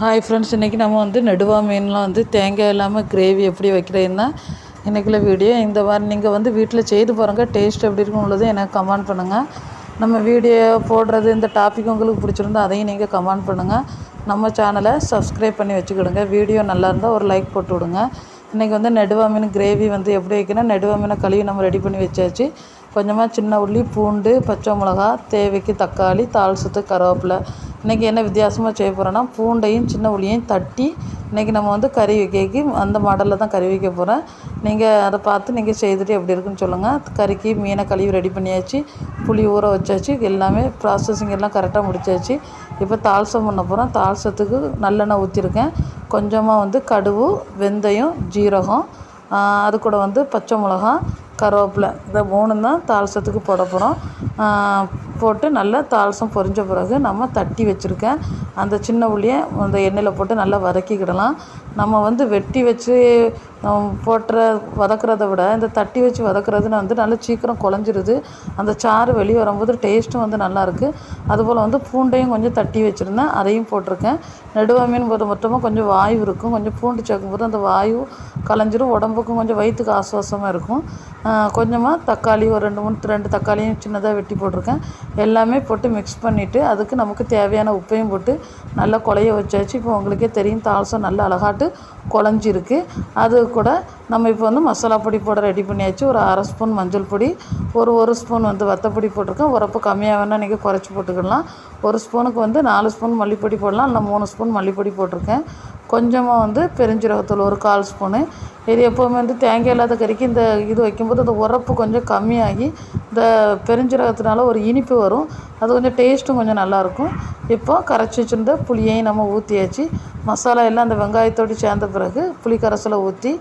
Hi friends இன்றைக்கி நம்ம வந்து நெடுவா மீன்லாம் வந்து தேங்காய் இல்லாமல் கிரேவி எப்படி வைக்கிறதுன்னா இன்றைக்குள்ள வீடியோ இந்த மாதிரி நீங்கள் வந்து வீட்டில் செய்து பாருங்கள் டேஸ்ட் எப்படி இருக்கும் உள்ளது எனக்கு கமெண்ட் பண்ணுங்கள் நம்ம வீடியோ போடுறது இந்த டாபிக் உங்களுக்கு பிடிச்சிருந்தா அதையும் நீங்கள் கமெண்ட் பண்ணுங்கள் நம்ம சேனலை சப்ஸ்கிரைப் பண்ணி வச்சுக்கிடுங்க. வீடியோ நல்லா இருந்தால் ஒரு லைக் போட்டு விடுங்க. இன்றைக்கி வந்து நெடுவா மீன் கிரேவி வந்து எப்படி வைக்கணும் நெடுவா மீனை கழுவி நம்ம ரெடி பண்ணி வச்சாச்சு. கொஞ்சமாக சின்ன உள்ளி பூண்டு பச்சை மிளகா தேவைக்கு தக்காளி தாள் சுத்து கருவேப்பிலை. இன்றைக்கி என்ன வித்தியாசமாக செய்ய போகிறேன்னா பூண்டையும் சின்ன உளியையும் தட்டி இன்றைக்கி நம்ம வந்து கறி வைக்கி அந்த மாடலில் தான் கறி வைக்க போகிறேன் நீங்கள் அதை பார்த்து நீங்கள் செய்துட்டு எப்படி இருக்குன்னு சொல்லுங்கள் கறிக்கு மீனை கழுவி ரெடி பண்ணியாச்சு புளி ஊற வச்சாச்சு எல்லாமே ப்ராசஸிங் எல்லாம் கரெக்டாக முடிச்சாச்சு. இப்போ தால்சம் பண்ண போகிறேன் தால்சத்துக்கு நல்லெண்ணெய் ஊற்றிருக்கேன் கொஞ்சமாக வந்து கடுகு வெந்தயம் ஜீரகம் அது கூட வந்து பச்சை மிளகா கருவேப்பிலை இந்த மூணு தான் தால்சத்துக்கு போட போகிறோம் போட்டு நல்லா தாளசம் பொரிஞ்ச பிறகு நம்ம தட்டி வச்சுருக்கேன் அந்த சின்ன உள்ளியை அந்த எண்ணெயில் போட்டு நல்லா வதக்கிக்கிடலாம். நம்ம வந்து வெட்டி வச்சு போட்டுற வதக்கிறத விட இந்த தட்டி வச்சு வதக்கிறதுன்னு வந்து நல்லா சீக்கிரம் குழஞ்சிருது. அந்த சாறு வெளியே வரும்போது டேஸ்ட்டும் வந்து நல்லாயிருக்கு அதுபோல் வந்து பூண்டையும் கொஞ்சம் தட்டி வச்சுருந்தேன். அதையும் போட்டிருக்கேன். நெடுவா மீன் போது மொத்தமாக கொஞ்சம் வாயு இருக்கும். கொஞ்சம் பூண்டு சேர்க்கும்போது அந்த வாயு கலைஞ்சிரும். உடம்புக்கும் கொஞ்சம் வயிற்றுக்கு ஆசுவாசமாக இருக்கும். கொஞ்சமாக தக்காளி ஒரு ரெண்டு மூணு ரெண்டு தக்காளியும் சின்னதாக வெட்டி போட்டிருக்கேன். எல்லாமே போட்டு மிக்ஸ் பண்ணிவிட்டு அதுக்கு நமக்கு தேவையான உப்பையும் போட்டு நல்லா குழைய வச்சாச்சு. இப்போ உங்களுக்கே தெரியும் தாளசம் நல்லா அழகாட்டு குழஞ்சிருக்கு அது கூட நம்ம இப்போ வந்து மசாலா பொடி போட ரெடி பண்ணியாச்சு. ஒரு அரை ஸ்பூன் மஞ்சள் பொடி ஒரு ஒரு ஸ்பூன் வந்து வத்தப்பொடி போட்டிருக்கேன். உரப்பு கம்மியாக வேணால் நீங்கள் குறைச்சி போட்டுக்கலாம். ஒரு ஸ்பூனுக்கு வந்து நாலு ஸ்பூன் மல்லிப்பொடி போடலாம். இல்லை மூணு ஸ்பூன் மல்லிப்பொடி போட்டிருக்கேன். கொஞ்சமாக வந்து பெருஞ்சீரகத்தூள் ஒரு கால் ஸ்பூனு. இது எப்போவுமே வந்து தேங்காய் இல்லாத கறிக்கு இந்த இது வைக்கும்போது அந்த உரப்பு கொஞ்சம் கம்மியாகி இந்த பெருஞ்சீரகத்தினால ஒரு இனிப்பு வரும். அது கொஞ்சம் டேஸ்ட்டும் கொஞ்சம் நல்லாயிருக்கும். இப்போ கரைச்சி வச்சுருந்த புளியையும் நம்ம ஊற்றியாச்சு மசாலா எல்லாம் அந்த வெங்காயத்தோடு சேர்ந்த பிறகு புளி கரைசலை ஊற்றி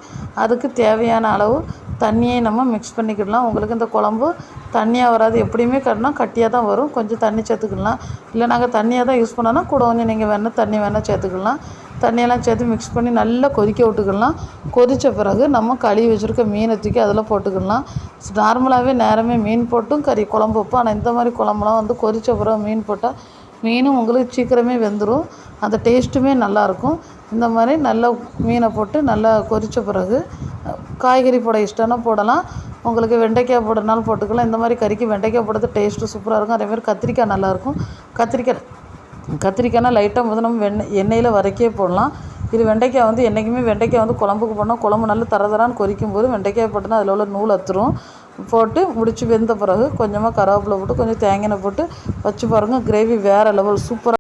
அதுக்கு தேவையான அளவு தண்ணியை நம்ம மிக்ஸ் பண்ணிக்கிடலாம். உங்களுக்கு இந்த குழம்பு தண்ணியாக வராது. எப்படியுமே கட்டினா கட்டியாக தான் வரும். கொஞ்சம் தண்ணி சேர்த்துக்கலாம் இல்லை நாங்கள் தண்ணியாக தான் யூஸ் பண்ணோன்னா கூட கொஞ்சம் நீங்கள் வேணால் தண்ணி வேணால் சேர்த்துக்கலாம் தண்ணியெல்லாம் சேர்த்து மிக்ஸ் பண்ணி நல்லா கொதிக்க விட்டுக்கலாம். கொதித்த பிறகு நம்ம கழுவி வச்சுருக்க மீனை தூக்கி அதில் போட்டுக்கலாம். நார்மலாகவே நேரமே மீன் போட்டும் கறி குழம்பு வைப்போம். ஆனால் இந்த மாதிரி குழம்புலாம் வந்து கொதித்த பிறகு மீன் போட்டால் மீனும் உங்களுக்கு சீக்கிரமே வெந்துடும் அந்த டேஸ்ட்டுமே நல்லாயிருக்கும். இந்த மாதிரி நல்லா மீனை போட்டு நல்லா கொதித்த பிறகு காய்கறி போட இஷ்டம்னா போடலாம். உங்களுக்கு வெண்டைக்காய் போடுறதுனாலும் போட்டுக்கலாம். இந்த மாதிரி கறிக்கு வெண்டைக்காய் போடுறது டேஸ்ட்டு சூப்பராக இருக்கும். அதேமாதிரி கத்திரிக்காய் நல்லாயிருக்கும். கத்திரிக்காய் கத்திரிக்காய்னா லைட்டாக வந்து நம்ம வெண்ணெய் எண்ணெயில் வரைக்கே போடலாம். இது வெண்டைக்காய் வந்து என்றைக்குமே வெண்டைக்காய் வந்து குழம்புக்கு போனால் குழம்பு நல்லா தர தரான்னு கொதிக்கும் போது வெண்டைக்காய் போட்டோன்னா அதில் உள்ள நூல் அத்துரும். போட்டு முடித்து வெந்த பிறகு கொஞ்சமாக கருவேப்பிலை போட்டு கொஞ்சம் தேங்காய் போட்டு வச்சு பாருங்கள் கிரேவி வேறு லெவல் சூப்பராக